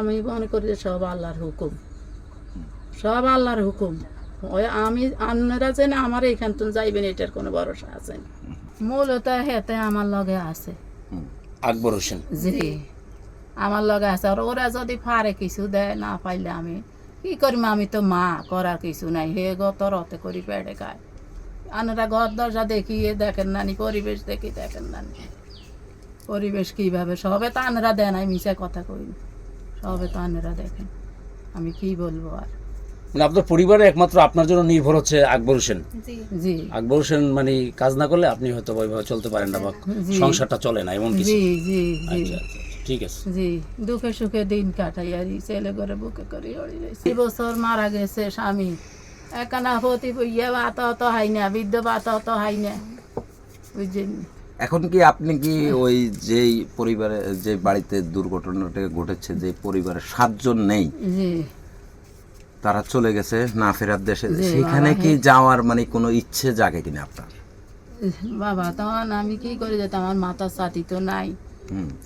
আমি মনে করি যে সব আল্লাহর হুকুম। সব আল্লাহর হুকুম। ওই আমি আপনারা যে না আমার এইখান তো যাইবেন এটার কোনো ভরসা আছে না। মূলত হেতে আমার লগে আছে। আকবর হোসেন। জি। আমার লগে আছে। আর ওরা যদি ফারে কিছু দেয় না পাইলে আমি কি করিম? আমি তো মা করার কিছু নাই। হে গত রতে করি পেড়ে খায়। আনারা ঘর দরজা দেখি এ দেখেন নানি পরিবেশ দেখি দেখেন নানি। পরিবেশ কীভাবে? সবে তো আনারা দেয় নাই মিশে কথা কই না। সবে তো আনারা দেখেন। আমি কি বলব আর? মানে আপনার পরিবারে একমাত্র আপনার জন্য নির্ভর হচ্ছে আকবর হোসেন? জি। আকবর হোসেন মানে কাজ না করলে আপনি হয়তো ওইভাবে চলতে পারেন না বা সংসারটা চলে না এমন কিছু। জি জি জি। আচ্ছা আচ্ছা ঠিক আছে। জি দুঃখে সুখে দিন কাটাই আর এই ছেলে করে বুকে করে অড়ি এই বছর মারা গেছে স্বামী। একানা হতি ইয়ে বাত অত হাই না বৃদ্ধ বাত অত হাই না। বুঝছেন? এখন কি আপনি কি ওই যেই পরিবারে যে বাড়িতে দুর্ঘটনাটা ঘটেছে যে পরিবারের সাতজন নেই তারা চলে গেছে না ফেরার দেশে সেখানে কি যাওয়ার মানে কোনো ইচ্ছে জাগে কিনা আপনার? বাবা তখন আমি কি করে যেতাম আমার মাথার সাথী তো নাই।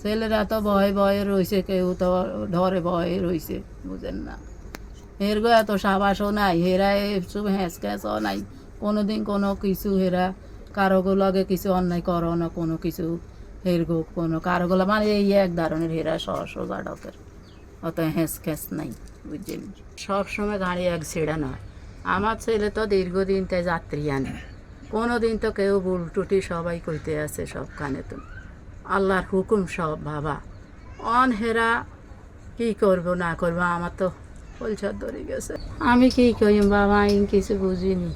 ছেলেরা তো ভয়ে ভয়ে রয়েছে কেউ তো ধরে ভয়ে রয়েছে বুঝেন না। এর গো এত সাবাসও নাই হেরা সব হ্যাঁস নাই। কোনোদিন কোনো কিছু হেরা কারও লগে কিছু অন্যায় করো না, কোনো কিছু হের গো কোনো কারও গোলা মানে এই এক ধরনের হেরা সহ সোজা ডকের। অত হ্যাঁস ক্যাঁচ নাই, বুঝছেন? সব সময় গাড়ি এক ছেড়া নয়। আমার ছেলে তো দীর্ঘদিন তাই যাত্রী আনে। কোনো দিন তো কেউ ভুল টুটি সবাই কইতে আছে সব কানে তো। আল্লাহর হুকুম সব, বাবা। অন হেরা কি করব, না করব, আমার তো পলসার ধরে গেছে। আমি কি করিম বাবা আমি কিছু বুঝিনি।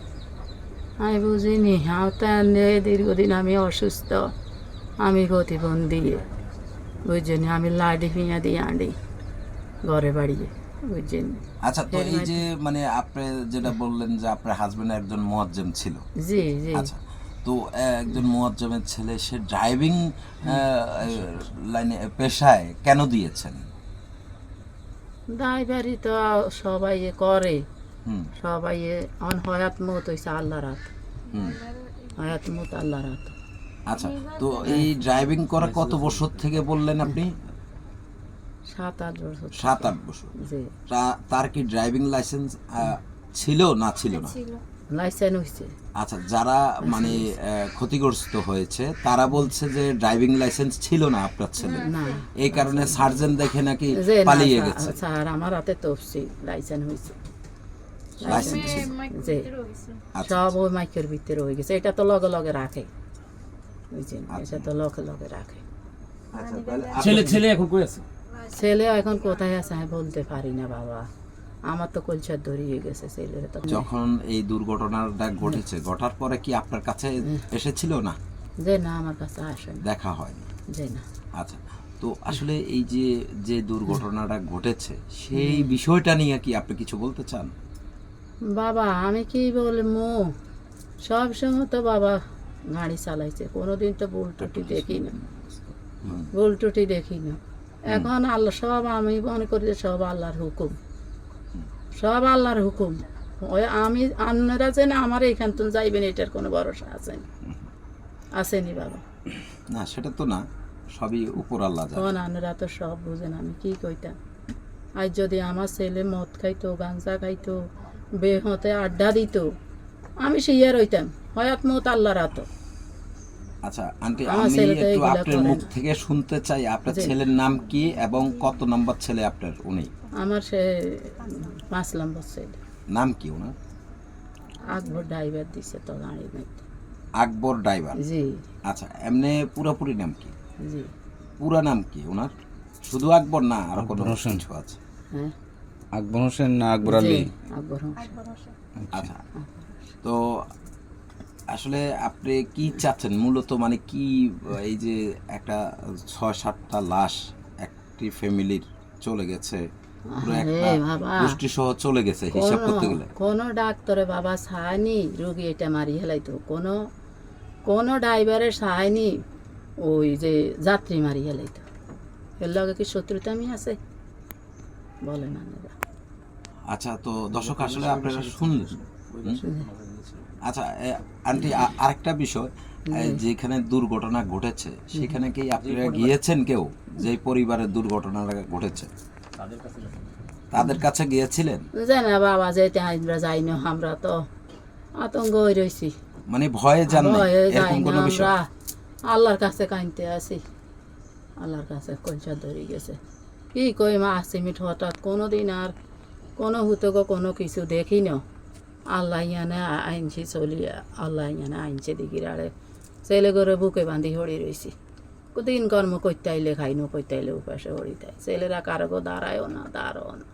আমি বুঝিনি আমার তো এমনি দীর্ঘদিন আমি অসুস্থ। আমি প্রতিবন্ধী বুঝছেন আমি লাডি ফিঙা দিয়ে আনি ঘরে বাড়িয়ে বুঝছেন আচ্ছা তো এই যে মানে আপনি যেটা বললেন যে আপনার হাজবেন্ড একজন মুয়াজ্জেম ছিল। জি জি। আচ্ছা তো একজন মুয়াজ্জমের ছেলে সে ড্রাইভিং লাইনে পেশায় কেন দিয়েছেন? ড্রাইভারই তো সবাই করে। সবাই অন হয়াত মত হয়েছে আল্লাহ রাত হুম। হয়াত মত আল্লাহ রাত আচ্ছা তো এই ড্রাইভিং করা কত বছর থেকে বললেন আপনি? সাত আট বছর। সাত আট বছর। তার কি ড্রাইভিং লাইসেন্স ছিল না ছিল না? লাইসেন্স হয়েছে আচ্ছা যারা মানে আহ, ক্ষতিগ্রস্ত হয়েছে তারা বলছে যে ড্রাইভিং লাইসেন্স ছিল না আপনার ছেলে। না। এই কারণে সার্জেন দেখে নাকি পালিয়ে গেছে। স্যার আমার হাতে তফসি লাইসেন্স হয়েছে যে সব ওই মাইকের ভিতরে হয়ে গেছে এটা তো লগে লগে রাখে বুঝছেন এটা তো লগে লগে রাখে আচ্ছা ছেলে ছেলে এখন কই আছে ছেলে এখন কোথায় আছে আমি বলতে পারি না বাবা আমার তো কলচার ধরিয়ে গেছে ছেলেরা তো যখন এই দুর্ঘটনাটা ঘটেছে ঘটার পরে কি আপনার কাছে এসেছিল না? যে না আমার কাছে আসে দেখা হয়নি। যে না আচ্ছা তো আসলে এই যে যে দুর্ঘটনাটা ঘটেছে সেই বিষয়টা নিয়ে কি আপনি কিছু বলতে চান? বাবা আমি কি বলব? সব সময় তো বাবা গাড়ি চালাইছে। কোনোদিন তো ভুল টুটি দেখি না। ভুল টুটি দেখি না এখন আল্লাহ সব আমি মনে করি যে সব আল্লাহর হুকুম। সব আল্লাহর হুকুম। ওই আমি আপনারা যে না আমার এইখান তো যাইবেন এটার কোনো ভরসা আছে না। আসেনি বাবা। না সেটা তো না। সবই উপর আল্লাহ তখন আপনারা তো সব বুঝেন আমি কি কইতাম? আজ যদি আমার ছেলে মদ খাইতো গাঞ্জা খাইতো বে হতে আড্ডা দিত। আমি শিয়ার হইতাম হয়াত মত আল্লাহ রাত আচ্ছা আন্টি আমার আমি একটু আপনার মুখ থেকে শুনতে চাই আপনার ছেলের নাম কি এবং কত নম্বর ছেলে আপনার উনি? আমার সে পাঁচ নম্বর ছেলে। নাম কি ওনার? আকবর ড্রাইভার দিছে তো মধ্যে। আকবর ড্রাইভার? জি। আচ্ছা এমনি পুরোপুরি নাম কি? জি। পুরা নাম কি ওনার? শুধু আকবর না আর কোনো। কিছু আছে? হ্যাঁ। আকবর হোসেন না আকবর আলী? আকবর হোসেন। আচ্ছা। তো আসলে আপনি কি চাচ্ছেন? মূলত মানে কি এই যে একটা ছয় সাতটা লাশ একটি ফ্যামিলির চলে গেছে পুরো বাবা। গোষ্ঠী সহ চলে গেছে হিসাব করতে গেলে? কোনো- কোনো ডাক্তারে বাবা সাহানি রোগী এটা মারি হেলাইতো। কোনো কোনো ড্রাইভারের সাহানি ওই যে যাত্রী মারি হেলাইতো। এর লগে কি শত্রুতা আমি আছে? বলে না আচ্ছা তো দর্শক আসলে আপনারা শুনলেন। আচ্ছা আন্টি আরেকটা বিষয় যেখানে দুর্ঘটনা ঘটেছে সেখানে কি আপনারা গিয়েছেন কেউ? যে পরিবারের দুর্ঘটনাটা ঘটেছে? তাদের কাছে গিয়েছিলেন? জানি না বাবা যেতে আমরা যাই না আমরা তো আতঙ্ক হয়ে রয়েছি মানে ভয়ে যান না এরকম কোনো বিষয়? আল্লাহর কাছে কাঁদতে আছি। আল্লাহর কাছে কলসা ধরে গেছে। কি কই মা মিঠ হঠাৎ কোনো দিন আর কোনো হুতক কোনো কিছু দেখি না। আল্লাহ ইয়ানে আইনছি চলি আল্লাহ ইয়ানে আইনছে দিগির আরে ছেলে করে বুকে বান্ধি হরি রয়েছি দিন কর্ম করতে আইলে খাইনো করতে আইলে উপাসে হরি তাই। ছেলেরা কারও দাঁড়ায়ও না দাঁড়ও না।